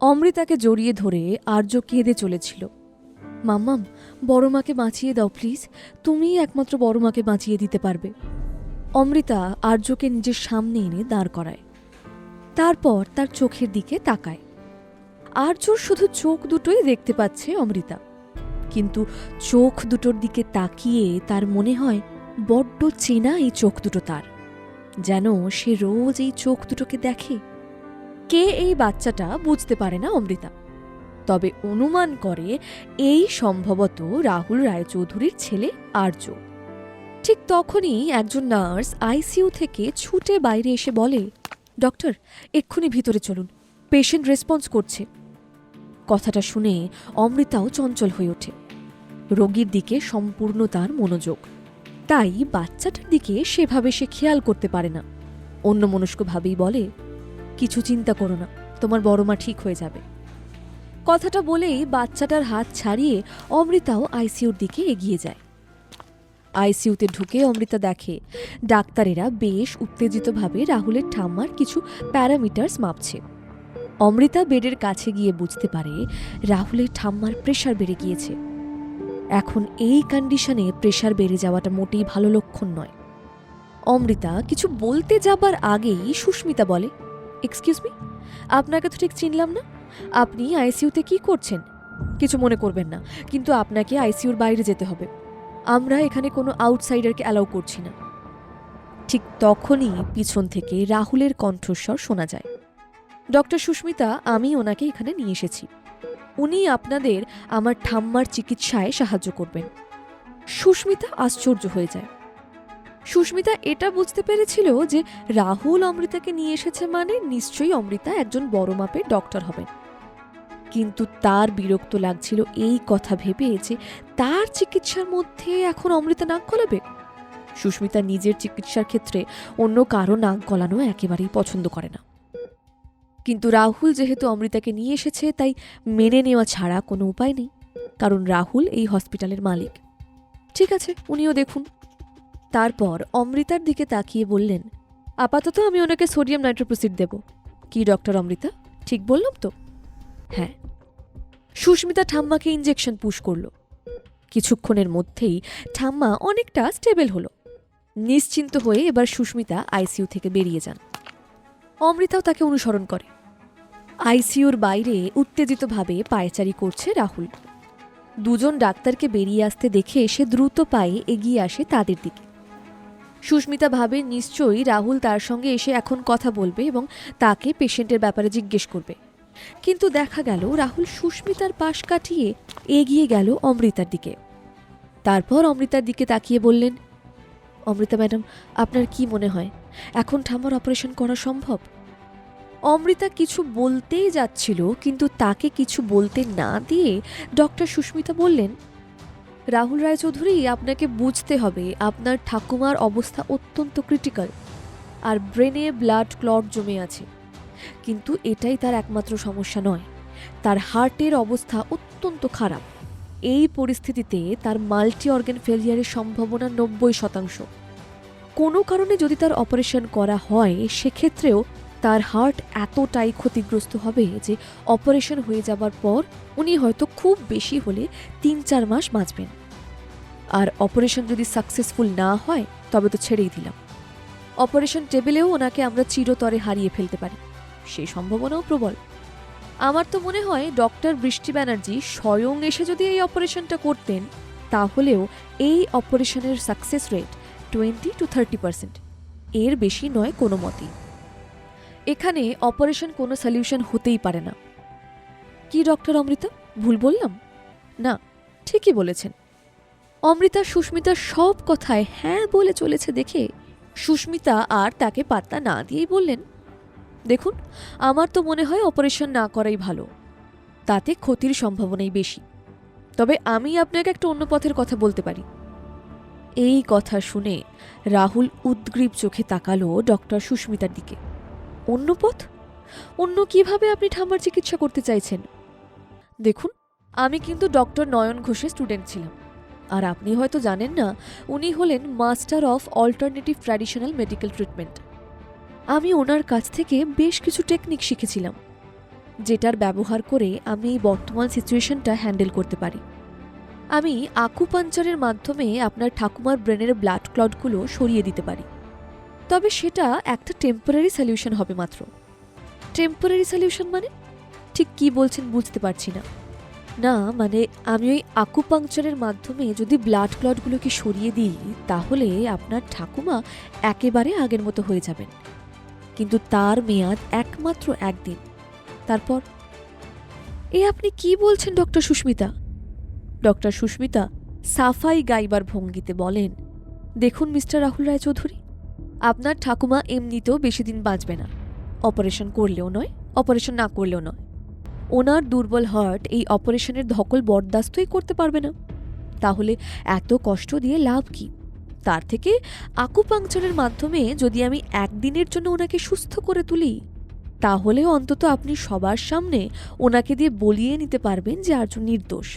অমৃতাকে জড়িয়ে ধরে আর্য কেঁদে চলেছিল। মাম্মাম বড় মাকে বাঁচিয়ে দাও, প্লিজ। তুমিই একমাত্র বড় মাকে বাঁচিয়ে দিতে পারবে। অমৃতা আর্যকে নিজের সামনে এনে দাঁড় করায়। তারপর তার চোখের দিকে তাকায়। আর্যর শুধু চোখ দুটোই দেখতে পাচ্ছে অমৃতা। কিন্তু চোখ দুটোর দিকে তাকিয়ে তার মনে হয় বড্ড চেনা এই চোখ দুটো তার। যেন সে রোজ এই চোখ দুটোকে দেখে। কে এই বাচ্চাটা বুঝতে পারে না অমৃতা। তবে অনুমান করে এই সম্ভবত রাহুল রায়চৌধুরীর ছেলে আর্য। ঠিক তখনই একজন নার্স আইসিইউ থেকে ছুটে বাইরে এসে বলে, ডক্টর, এক্ষুনি ভিতরে চলুন। পেশেন্ট রেসপন্স করছে। কথাটা শুনে অমৃতাও চঞ্চল হয়ে ওঠে। রোগীর দিকে সম্পূর্ণ তার মনোযোগ। তাই বাচ্চাটার দিকে সেভাবে সে খেয়াল করতে পারে না। অন্য মনস্কভাবেই বলে কিছু চিন্তা করো না, তোমার বড় মা ঠিক হয়ে যাবে। কথাটা বলেই বাচ্চাটার হাত ছাড়িয়ে অমৃতাও আইসিউর দিকে এগিয়ে যায়। আইসিইউতে ঢুকে অমৃতা দেখে, ডাক্তারেরা বেশ উত্তেজিতভাবে রাহুলের ঠাম্মার কিছু প্যারামিটার্স মাপছে। অমৃতা বেডের কাছে গিয়ে বুঝতে পারে, রাহুলের ঠাম্মার প্রেশার বেড়ে গিয়েছে। এখন এই কন্ডিশনে প্রেশার বেড়ে যাওয়াটা মোটেই ভালো লক্ষণ নয়। অমৃতা কিছু বলতে যাবার আগেই সুস্মিতা বলে এক্সকিউজ মি আপনাকে তো ঠিক চিনলাম না। আপনি আইসিইউতে কি করছেন? কিছু মনে করবেন না, কিন্তু আপনাকে আইসিইউর বাইরে যেতে হবে। আমরা এখানে কোনো আউটসাইডারকে অ্যালাউ করছি না। ঠিক তখনই পিছন থেকে রাহুলের কণ্ঠস্বর শোনা যায়। ডক্টর সুস্মিতা, আমি ওনাকে এখানে নিয়ে এসেছি। উনি আপনাদের আমার ঠাম্মার চিকিৎসায় সাহায্য করবেন। সুস্মিতা আশ্চর্য হয়ে যায়। সুস্মিতা এটা বুঝতে পেরেছিল যে রাহুল অমৃতাকে নিয়ে এসেছে মানে নিশ্চয়ই অমৃতা একজন বড় মাপের ডক্টর হবেন। কিন্তু তার বিরক্ত লাগছিল এই কথা ভেবে যে তার চিকিৎসার মধ্যে এখন অমৃতা নাক গলাবে। সুস্মিতা নিজের চিকিৎসার ক্ষেত্রে অন্য কারও নাক গলানো একেবারেই পছন্দ করে না। কিন্তু রাহুল যেহেতু অমৃতাকে নিয়ে এসেছে, তাই মেনে নেওয়া ছাড়া কোনো উপায় নেই। কারণ রাহুল এই হসপিটালের মালিক। ঠিক আছে, উনিও দেখুন। তারপর অমৃতার দিকে তাকিয়ে বললেন, আপাতত আমি ওনাকে সোডিয়াম নাইট্রোপ্রোসিড দেব। কি, ডক্টর অমৃতা? ঠিক বললাম তো? হ্যাঁ। সুস্মিতা ঠাম্মাকে ইঞ্জেকশন পুশ করল। কিছুক্ষণের মধ্যেই ঠাম্মা অনেকটা স্টেবল হলো। নিশ্চিন্ত হয়ে এবার সুস্মিতা আইসিইউ থেকে বেরিয়ে যান। অমৃতাও তাকে অনুসরণ করে। আইসিইউর বাইরে উত্তেজিতভাবে পায়চারি করছে রাহুল। দুজন ডাক্তারকে বেরিয়ে আসতে দেখে সে দ্রুত পায়ে এগিয়ে আসে তাদের দিকে। সুস্মিতা ভাবে, নিশ্চয়ই রাহুল তার সঙ্গে এসে এখন কথা বলবে এবং তাকে পেশেন্টের ব্যাপারে জিজ্ঞেস করবে। কিন্তু দেখা গেল, রাহুল সুস্মিতার পাশ কাটিয়ে এগিয়ে গেল অমৃতার দিকে। তারপর অমৃতার দিকে তাকিয়ে বললেন, অমৃতা ম্যাডাম, আপনার কি মনে হয়, এখন ঠাম্মার অপারেশন করা সম্ভব? অমৃতা কিছু বলতেই যাচ্ছিল, কিন্তু তাকে কিছু বলতে না দিয়ে ডক্টর সুস্মিতা বললেন রাহুল রায়চৌধুরী, আপনাকে বুঝতে হবে, আপনার ঠাকুমার অবস্থা অত্যন্ত ক্রিটিক্যাল আর ব্রেনে ব্লাড ক্লট জমে আছে। কিন্তু এটাই তার একমাত্র সমস্যা নয়, তার হার্টের অবস্থা অত্যন্ত খারাপ। এই পরিস্থিতিতে তার মাল্টি অর্গান ফেলিয়ারের সম্ভাবনা নব্বই শতাংশ। কোনো কারণে যদি তার অপারেশন করা হয়, সেক্ষেত্রেও তার হার্ট এতটাই ক্ষতিগ্রস্ত হবে যে অপারেশন হয়ে যাবার পর উনি হয়তো খুব বেশি হলে তিন চার মাস বাঁচবেন। আর অপারেশন যদি সাকসেসফুল না হয়, তবে তো ছেড়েই দিলাম। অপারেশন টেবিলেও ওনাকে আমরা চিরতরে হারিয়ে ফেলতে পারি। সেই সম্ভাবনাও প্রবল। আমার তো মনে হয় ডক্টর বৃষ্টি ব্যানার্জি স্বয়ং এসে যদি এই অপারেশনটা করতেন, তাহলেও এই অপারেশনের success rate twenty two thirty percent. এর বেশি নয় কোনো মতেই। এখানে অপারেশন কোনো সলিউশন হতেই পারে না। কি ডক্টর অমৃতা? ভুল বললাম? না, ঠিকই বলেছেন। অমৃতা সুস্মিতার সব কথায় হ্যাঁ বলে চলেছে দেখে সুস্মিতা আর তাকে পাত্তা না দিয়েই বললেন, দেখুন, আমার তো মনে হয় অপারেশন না করাই ভালো। তাতে ক্ষতির সম্ভাবনাই বেশি। তবে আমি আপনাকে একটা অন্য পথের কথা বলতে পারি। এই কথা শুনে রাহুল উদ্গ্রীব চোখে তাকালো ডক্টর সুস্মিতার দিকে। অন্য পথ? অন্য কীভাবে আপনি ঠাম্মার চিকিৎসা করতে চাইছেন? দেখুন, আমি কিন্তু ডক্টর নয়ন ঘোষের স্টুডেন্ট ছিলাম। আর আপনি হয়তো জানেন না, উনি হলেন master of alternative traditional medical treatment. আমি ওনার কাছ থেকে বেশ কিছু টেকনিক শিখেছিলাম, যেটার ব্যবহার করে আমি এই বর্তমান সিচুয়েশনটা হ্যান্ডেল করতে পারি। আমি আকুপাঞ্চারের মাধ্যমে আপনার ঠাকুমার ব্রেনের ব্লাড ক্লটগুলো সরিয়ে দিতে পারি। তবে সেটা একটা টেম্পোরারি সলিউশন হবে মাত্র। টেম্পোরারি সলিউশন মানে? ঠিক কি বলছেন বুঝতে পারছি না। না মানে আমি ওই আকুপাংচারের মাধ্যমে যদি ব্লাড ক্লটগুলোকে সরিয়ে দিই, তাহলে আপনার ঠাকুমা একেবারে আগের মতো হয়ে যাবেন। কিন্তু তার মেয়াদ একমাত্র একদিন। তারপর, এ আপনি কি বলছেন, ডক্টর সুস্মিতা? ডক্টর সুস্মিতা সাফাই গাইবার ভঙ্গিতে বলেন, দেখুন, মিস্টার রাহুল রায়চৌধুরী, আপনার ঠাকুমা এমনিতেও বেশি দিন বাঁচবে না। অপারেশন করলেও নয়, অপারেশন না করলেও নয়। ওনার দুর্বল হার্ট এই অপারেশনের ধকল বরদাস্তই করতে পারবে না। তাহলে এত কষ্ট দিয়ে লাভ কি? তার থেকে আকুপাংচারের মাধ্যমে যদি আমি একদিনের জন্য ওনাকে সুস্থ করে তুলি, তাহলে অন্তত আপনি সবার সামনে ওনাকে দিয়ে বলিয়ে নিতে পারবেন যে আর্য নির্দোষ।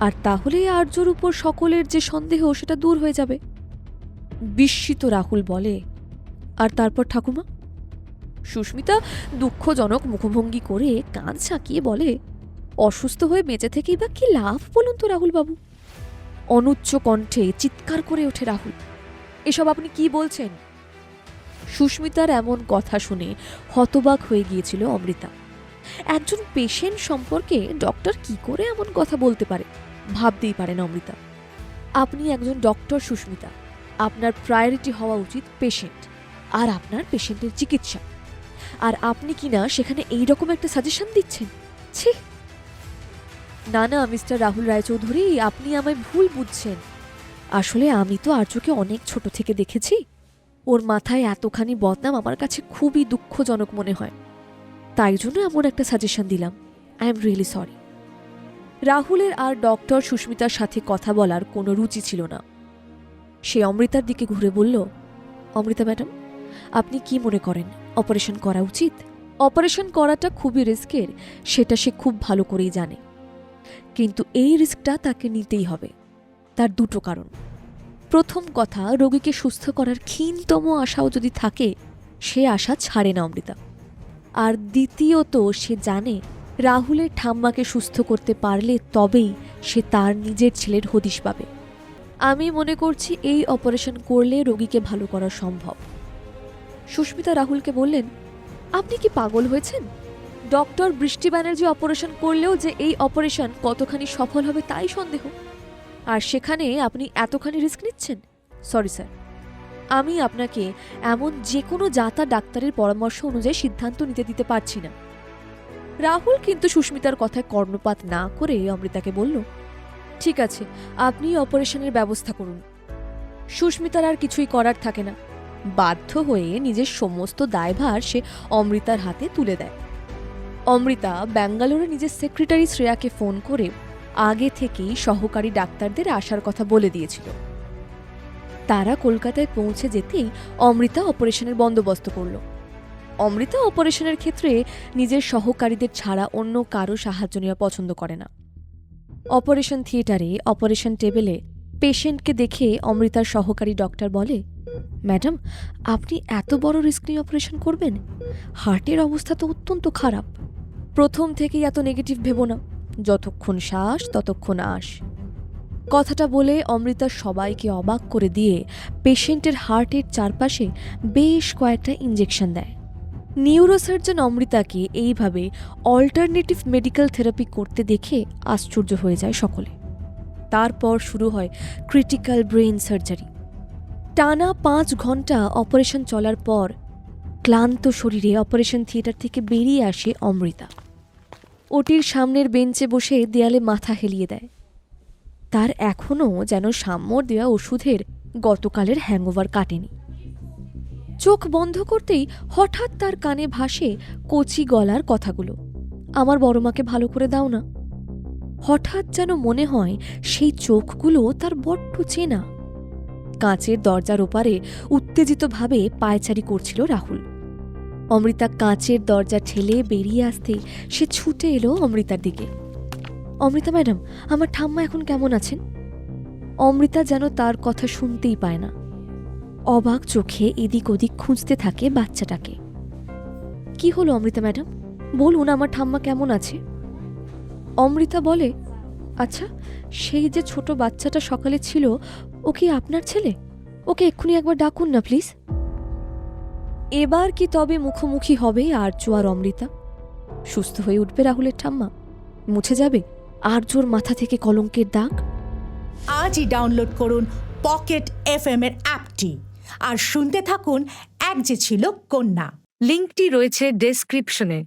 আর তাহলে আর্যর উপর সকলের যে সন্দেহ, সেটা দূর হয়ে যাবে। বিস্মিত রাহুল বলে, আর তারপর ঠাকুমা? সুস্মিতা দুঃখজনক মুখভঙ্গি করে কাঁধ ছাঁকিয়ে বলে, অসুস্থ হয়ে বেঁচে থেকেই বা কি লাভ বলুন তো রাহুলবাবু? অনুচ্চ কণ্ঠে চিৎকার করে ওঠে রাহুল, এসব আপনি কি বলছেন? সুস্মিতার এমন কথা শুনে হতবাক হয়ে গিয়েছিল অমৃতা, একজন পেশেন্ট সম্পর্কে ডক্টর কি করে এমন কথা বলতে পারে? ভাবতেই পারেন অমৃতা, আপনি একজন ডক্টর সুস্মিতা, আপনার প্রায়োরিটি হওয়া উচিত পেশেন্ট আর আপনার পেশেন্টের চিকিৎসা। আর আপনি কি না সেখানে এই রকম একটা সাজেশন দিচ্ছেন? ছি। না না, মিস্টার রাহুল রায়চৌধুরী, আপনি আমায় ভুল বুঝছেন। আসলে আমি তো আর্যকে অনেক ছোট থেকে দেখেছি। ওর মাথায় এতখানি বদনাম আমার কাছে খুবই দুঃখজনক মনে হয়। তাই জন্য এমন একটা সাজেশন দিলাম। আই এম রিয়েলি সরি রাহুলের আর ডক্টর সুস্মিতার সাথে কথা বলার কোনো রুচি ছিল না। সে অমৃতার দিকে ঘুরে বলল, অমৃতা ম্যাডাম, আপনি কি মনে করেন? অপারেশন করা উচিত। অপারেশন করাটা খুবই রিস্কের, সেটা সে খুব ভালো করেই জানে। কিন্তু এই রিস্কটা তাকে নিতেই হবে, তার দুটো কারণ। প্রথম কথা, রোগীকে সুস্থ করার ক্ষীণতম আশাও যদি থাকে, সে আশা ছাড়ে না অমৃতা। আর দ্বিতীয়ত, সে জানে রাহুলের ঠাম্মাকে সুস্থ করতে পারলে তবেই সে তার নিজের ছেলের হদিশ পাবে। আমি মনে করছি এই অপারেশন করলে রোগীকে ভালো করা সম্ভব। সুস্মিতা রাহুলকে বললেন, আপনি কি পাগল হয়েছেন? ডক্টর বৃষ্টি ব্যানার্জি অপারেশন করলেও যে এই অপারেশন কতখানি সফল হবে তাই সন্দেহ। আর সেখানে আপনি এতখানি রিস্ক নিচ্ছেন? Sorry, sir. আমি আপনাকে এমন যে কোনো জাতা ডাক্তারের পরামর্শ অনুযায়ী সিদ্ধান্ত নিতে দিতে পারছি না। রাহুল কিন্তু সুস্মিতার কথায় কর্ণপাত না করে অমৃতাকে বলল, ঠিক আছে, আপনি অপারেশনের ব্যবস্থা করুন। সুস্মিতার আর কিছুই করার থাকে না। বাধ্য হয়ে নিজের সমস্ত দায়ভার সে অমৃতার হাতে তুলে দেয়। অমৃতা ব্যাঙ্গালোরে নিজের সেক্রেটারি শ্রেয়াকে ফোন করে আগে থেকেই সহকারী ডাক্তারদের আসার কথা বলে দিয়েছিল। তারা কলকাতায় পৌঁছে যেতেই অমৃতা অপারেশনের বন্দোবস্ত করল। অমৃতা অপারেশনের ক্ষেত্রে নিজের সহকারীদের ছাড়া অন্য কারও সাহায্য নেওয়া পছন্দ করে না। অপারেশন থিয়েটারে, অপারেশন টেবিলে, পেশেন্টকে দেখে অমৃতার সহকারী ডক্টর বলে ম্যাডাম, আপনি এত বড় রিস্ক নিয়ে অপারেশন করবেন? হার্টের অবস্থা তো অত্যন্ত খারাপ। প্রথম থেকেই এত নেগেটিভ ভেবো না। যতক্ষণ শ্বাস, ততক্ষণ আস কথাটা বলে অমৃতা সবাইকে অবাক করে দিয়ে পেশেন্টের হার্টের চারপাশে বেশ কয়েকটা ইঞ্জেকশন দেয়। নিউরোসার্জন অমৃতাকে এইভাবে অল্টারনেটিভ মেডিকেল থেরাপি করতে দেখে আশ্চর্য হয়ে যায় সকলে। তারপর শুরু হয় ক্রিটিক্যাল ব্রেন সার্জারি। টানা পাঁচ ঘণ্টা অপারেশন চলার পর ক্লান্ত শরীরে অপারেশন থিয়েটার থেকে বেরিয়ে আসে অমৃতা। ওটির সামনের বেঞ্চে বসে দেয়ালে মাথা হেলিয়ে দেয়। তার এখনও যেন সাম্যর দেওয়া ওষুধের গতকালের হ্যাংওভার কাটেনি। চোখ বন্ধ করতেই হঠাৎ তার কানে ভাসে কচি গলার কথাগুলো। আমার বড় মাকে ভালো করে দাও না। হঠাৎ যেন মনে হয় সেই চোখগুলো তার বড্ড চেনা। কাঁচের দরজার ওপারে উত্তেজিতভাবে পায়চারি করছিল রাহুল। অমৃতা কাঁচের দরজা ঠেলে বেরিয়ে আসতে সে ছুটে এলো অমৃতার দিকে। অমৃতা ম্যাডাম, আমার ঠাম্মা এখন কেমন আছেন? অমৃতা যেন তার কথা শুনতেই পায় না। অবাক চোখে এদিক ওদিক খুঁজতে থাকে বাচ্চাটাকে। কি হলো অমৃতা ম্যাডাম? বলুন, আমার ঠাম্মা কেমন আছে? অমৃতা বলে আচ্ছা সেই যে ছোট বাচ্চাটা সকালে ছিল ও কি আপনার ছেলে? ওকে এক্ষুনি একবার ডাকুন না প্লিজ। এবার কি তবে মুখোমুখি হবে আর্য আর অমৃতা? সুস্থ হয়ে উঠবে রাহুলের ঠাম্মা। মুছে যাবে আর্যর মাথা থেকে কলঙ্কের দাগ? আজই ডাউনলোড করুন পকেট এফ এর অ্যাপটি আর শুনতে থাকুন এক যে ছিল কন্যা। লিঙ্কটি রয়েছে ডেসক্রিপশনে।